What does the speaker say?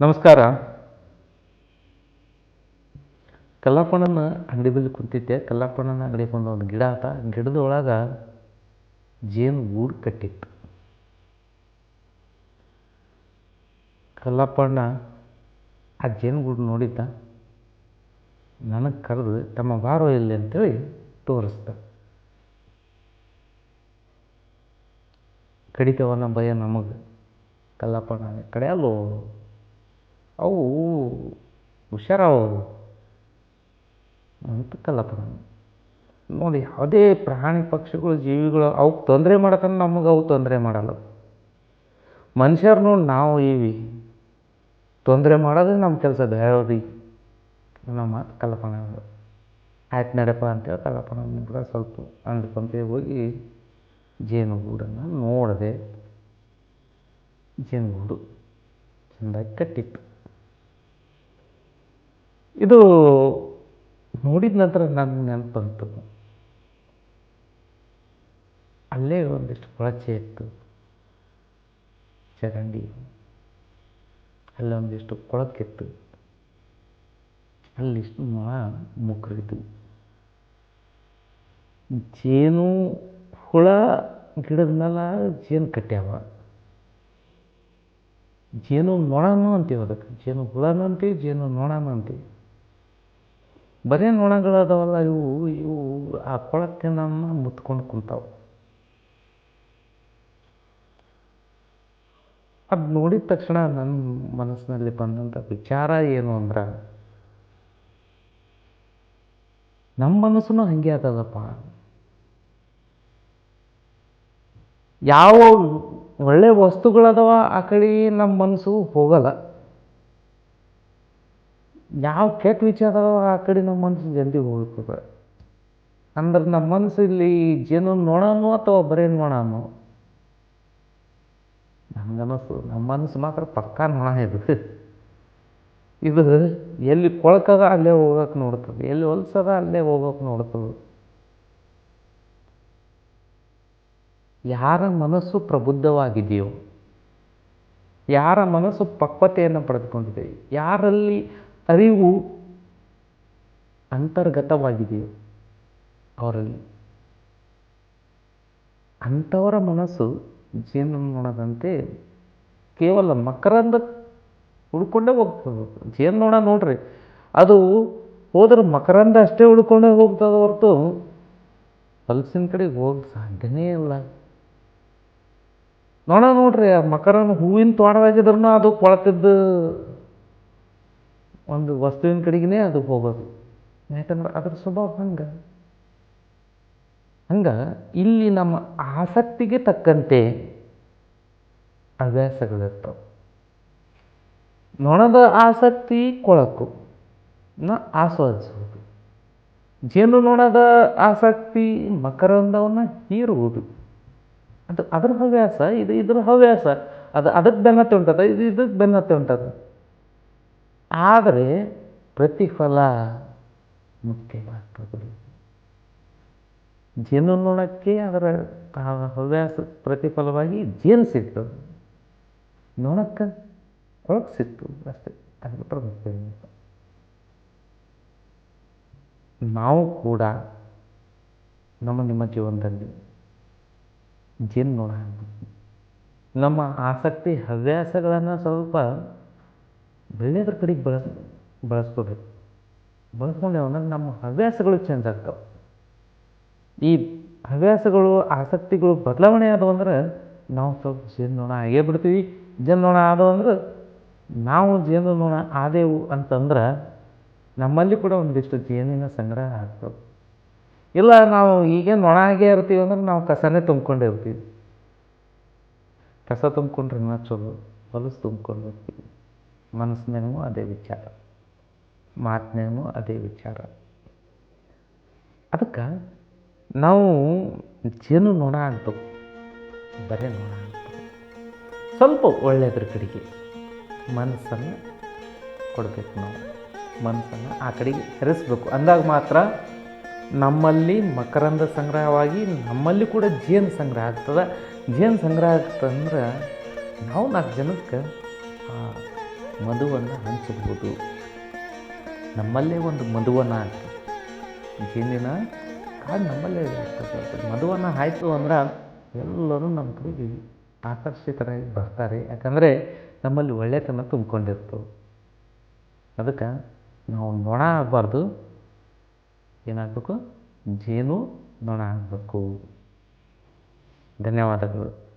ನಮಸ್ಕಾರ. ಕಲ್ಲಪ್ಪಣ್ಣನ ಅಂಗಡಿ ಬಳಿ ಕುಂತಿದ್ದೆ. ಕಲ್ಲಪ್ಪಣ್ಣನ ಅಂಗಡಿ ಬಂದು ಒಂದು ಗಿಡ ಆತ. ಗಿಡದೊಳಗೆ ಜೇನು ಗೂಡು ಕಟ್ಟಿತ್ತು. ಕಲ್ಲಪ್ಪಣ್ಣ ಆ ಜೇನು ಗೂಡು ನೋಡಿದ್ದ. ನನಗೆ ಕರೆದು ತಮ್ಮ ಬಾರೋ ಇಲ್ಲಿ ಅಂತೇಳಿ ತೋರಿಸ್ದ. ಕಡಿತವನ್ನ ಭಯ ನಮಗೆ. ಕಲ್ಲಪ್ಪಣ್ಣ ಕಡಿಯಲ್ಲೋ ಅವು ಹುಷಾರವು ಅಂತ ಕಲ್ಲಪ್ಪಣ್ಣ ನೋಡಿ, ಯಾವುದೇ ಪ್ರಾಣಿ ಪಕ್ಷಿಗಳು, ಜೀವಿಗಳು ಅವಕ್ಕೆ ತೊಂದರೆ ಮಾಡತ್ತಾನೆ ನಮಗೆ ಅವು ತೊಂದರೆ ಮಾಡಲ್ಲ. ಮನುಷ್ಯರು ನೋಡಿ ನಾವು ಇವಿ. ತೊಂದರೆ ಮಾಡೋದೇ ನಮ್ಮ ಕೆಲಸ ಬೇರೆಯವ್ರಿಗೆ ನಮ್ಮ ಮಾತು ಕಲ್ಲಪ್ಪಣ್ಣ ಆಯ್ತು ನಡಪ್ಪ ಅಂತೇಳಿ ಕಲ್ಪನೆ ಕೂಡ ಸ್ವಲ್ಪ ಅಂದ್ಕೊಂತ ಹೋಗಿ ಜೇನುಗೂಡನ್ನು ನೋಡಿದೆ. ಜೇನುಗೂಡು ಚೆಂದಾಗಿ ಕಟ್ಟಿತ್ತು. ಇದು ನೋಡಿದ ನಂತರ ನನ್ನ ನೆನಪು ಬಂತು ಅಲ್ಲೇ ಒಂದಿಷ್ಟು ಕೊಳಚೆ ಇತ್ತು. ಚರಂಡಿ. ಅಲ್ಲೊಂದಿಷ್ಟು ಕೊಳಕಿತ್ತು ಅಲ್ಲಿಷ್ಟು ನೊಣ ಮುಗ್ರಿದ್ದು ಜೇನು ಹುಳ ಗಿಡದ ಮೇಲೆ ಜೇನು ಕಟ್ಟ್ಯಾವ. ಜೇನು ನೊಣನೂ ಅಂತೀವಿ ಅದಕ್ಕೆ. ಜೇನು ಹುಳನೂ ಅಂತೀವಿ, ಜೇನು ನೊಣನೂ ಅಂತೀವಿ. ಬರೀ ನೊಣಗಳು ಇವು ಇವು ಆ ಕೊಳಕ್ಕೆ ನಮ್ಮ ಮುತ್ಕೊಂಡು ಕುಂತಾವೆ. ಅದು ನೋಡಿದ ತಕ್ಷಣ ನನ್ನ ಮನಸ್ಸಿನಲ್ಲಿ ಬಂದಂಥ ವಿಚಾರ ಏನು ಅಂದ್ರೆ ನಮ್ಮ ಮನಸ್ಸು ಹಂಗೆ ಆಗ್ತದಪ್ಪ ಯಾವ ಒಳ್ಳೆ ವಸ್ತುಗಳದವ ಆ ಕಡೆ ನಮ್ಮ ಮನಸ್ಸು ಹೋಗಲ್ಲ. ಯಾವ ಕೆಟ್ಟ ವಿಚಾರ ಆ ಕಡೆ ನಮ್ಮ ಮನಸ್ಸು ಜಲ್ದಿ ಹೋಗ್ತದೆ. ಅಂದ್ರೆ ನಮ್ಮ ಮನಸ್ಸು ಇಲ್ಲಿ ಜೇನು ನೋಡೋನು ಅಥವಾ ಬರೀ ನೋಡೋನು ನನಗನ್ನಿಸ್ತು ನಮ್ಮ ಮನಸ್ಸು ಮಾತ್ರ ಪಕ್ಕಾ ನೊಣ ಇದು. ಇದು ಎಲ್ಲಿ ಕೊಳಕದ ಅಲ್ಲೇ ಹೋಗಕ್ಕೆ ನೋಡ್ತದೆ. ಎಲ್ಲಿ ಹೊಲ್ಸದ ಅಲ್ಲೇ ಹೋಗೋಕೆ ನೋಡ್ತದೆ. ಯಾರ ಮನಸ್ಸು ಪ್ರಬುದ್ಧವಾಗಿದೆಯೋ, ಯಾರ ಮನಸ್ಸು ಪಕ್ವತೆಯನ್ನು ಪಡೆದುಕೊಂಡಿದೆ ಯಾರಲ್ಲಿ ಅರಿವು ಅಂತರ್ಗತವಾಗಿದೆ. ಅವರಲ್ಲಿ ಅಂಥವರ ಮನಸ್ಸು ಜೇನು ನೋಡದಂತೆ ಕೇವಲ ಮಕರಂದ ಉಳ್ಕೊಂಡೇ ಹೋಗ್ತದೆ. ಜೇನುನೊಣ ನೋಡ ನೋಡ್ರಿ, ಅದು ಹೋದ್ರೆ ಮಕರಂದ ಅಷ್ಟೇ ಉಳ್ಕೊಂಡೇ ಹೋಗ್ತದೆ ಹೊರತು ಹಲಸಿನ ಕಡೆಗೆ ಹೋಗಿ ಸಾಧ್ಯನೇ ಇಲ್ಲ. ನೋಡ ನೋಡ್ರಿ, ಆ ಮಕರನ ಹೂವಿನ ತೋಟದಾಗಿದ್ರು ಅದು ಕೊಳತಿದ್ದು ಒಂದು ವಸ್ತುವಿನ ಕಡೆಗೇ ಅದು ಹೋಗೋದು. ಯಾಕಂದ್ರೆ ಅದ್ರ ಸ್ವಭಾವ ಹಂಗೆ. ಹಂಗೆ ಇಲ್ಲಿ ನಮ್ಮ ಆಸಕ್ತಿಗೆ ತಕ್ಕಂತೆ ಹವ್ಯಾಸಗಳಿರ್ತವೆ. ನೊಣದ ಆಸಕ್ತಿ ಕೊಳಕು, ನ ಆಸ್ವಾದಿಸುವುದು. ಜೇನು ನೊಣದ ಆಸಕ್ತಿ ಮಕರಂದವನ್ನು ಹೀರುವುದು. ಅದು ಅದ್ರ ಹವ್ಯಾಸ, ಇದು ಇದ್ರ ಹವ್ಯಾಸ. ಅದು ಅದಕ್ಕೆ ಬೆನ್ನತ್ತೆ ಉಂಟದ, ಇದು ಇದಕ್ಕೆ ಬೆನ್ನತ್ತೆ ಉಂಟದ. ಆದರೆ ಪ್ರತಿಫಲ ಮುಖ್ಯವಾಗ್ತದೆ. ಜೇನು ನೊಣಕ್ಕೆ ಅದರ ಹವ್ಯಾಸ ಪ್ರತಿಫಲವಾಗಿ ಜೇನು ಸಿಗ್ತದೆ. ನೊಣಕ್ಕೆ ಒಳಗೆ ಸಿಕ್ತು ಅಷ್ಟೇ, ಅದು ಬಿಟ್ಟರೆ ಮತ್ತೇನಿಲ್ಲ ನಾವು ಕೂಡ ನಮ್ಮ, ನಿಮ್ಮ ಜೀವನದಲ್ಲಿ ಜೇನು ನೋಡ ನಮ್ಮ ಆಸಕ್ತಿ ಹವ್ಯಾಸಗಳನ್ನು ಸ್ವಲ್ಪ ಒಳ್ಳೆಯದ್ರ ಕಡೆಗೆ ಬಳಸ್, ಬಳಸ್ಕೋಬೇಕು. ಬಳಸ್ಕೊಂಡೇವು ಅಂದ್ರೆ ನಮ್ಮ ಹವ್ಯಾಸಗಳು ಚೇಂಜ್ ಆಗ್ತವೆ. ಈ ಹವ್ಯಾಸಗಳು, ಆಸಕ್ತಿಗಳು ಬದಲಾವಣೆ ಆದವು ಅಂದ್ರೆ ನಾವು ಸ್ವಲ್ಪ ಜೇನು ನೊಣ ಆಗೇ ಬಿಡ್ತೀವಿ. ಜೇನು ನೊಣ ಆದವು ಅಂದ್ರೆ ನಾವು ಜೇನು ಆದೇವು ಅಂತಂದ್ರೆ ನಮ್ಮಲ್ಲಿ ಕೂಡ ಒಂದಿಷ್ಟು ಜೇನಿನ ಸಂಗ್ರಹ ಆಗ್ತವೆ ಇಲ್ಲ ನಾವು ಹೀಗೆ ನೊಣ ಆಗೇ ಇರ್ತೀವಿ ಅಂದ್ರೆ ನಾವು ಕಸನೇ ತುಂಬ್ಕೊಂಡೇ ಇರ್ತೀವಿ. ಕಸ ತುಂಬ್ಕೊಂಡ್ರೆ ಇನ್ನೂ ಚಲೋ ಹೊಲಸು ತುಂಬ್ಕೊಂಡು ಮನಸ್ಸಿನಾಗೂ ಅದೇ ವಿಚಾರ, ಮಾತಿನಾಗೂ ಅದೇ ವಿಚಾರ. ಅದಕ್ಕೆ ನಾವು ಜೇನು ನೋಣ ಆಗ್ತವೆ ಬರೇ ನೋಣ ಸ್ವಲ್ಪ ಒಳ್ಳೆಯದ್ರ ಕಡೆಗೆ ಮನಸ್ಸನ್ನು ಕೊಡಬೇಕು ನಾವು. ಮನಸ್ಸನ್ನು ಆ ಕಡೆಗೆ ಹರಿಸ್ಬೇಕು. ಅಂದಾಗ ಮಾತ್ರ ನಮ್ಮಲ್ಲಿ ಮಕರಂದ ಸಂಗ್ರಹವಾಗಿ ನಮ್ಮಲ್ಲಿ ಕೂಡ ಜೇನು ಸಂಗ್ರಹ ಆಗ್ತದೆ. ಜೇನು ಸಂಗ್ರಹ ಆಗ್ತಂದ್ರೆ ನಾವು ನಾಲ್ಕು ಜನಕ್ಕೆ ಮಧುವನ್ನು ಹಂಚಬಹುದು. ನಮ್ಮಲ್ಲೇ ಒಂದು ಮಧುವನ ಜೇನಿನ ಕಾಡು ನಮ್ಮಲ್ಲೇ ಇರ್ತದೆ ಮಧುವನ ಆಯಿತು ಅಂದ್ರೆ ಎಲ್ಲರೂ ನಮ್ಮ ಕಡೆಗೆ ಆಕರ್ಷಿತರಾಗಿ ಬರ್ತಾರೆ. ಯಾಕಂದರೆ ನಮ್ಮಲ್ಲಿ ಒಳ್ಳೆತನ ತುಂಬಿಕೊಂಡಿರ್ತವೆ ಅದಕ್ಕೆ ನಾವು ನೊಣ ಆಗಬಾರ್ದು. ಏನಾಗಬೇಕು? ಜೇನು ನೊಣ ಆಗಬೇಕು. ಧನ್ಯವಾದಗಳು.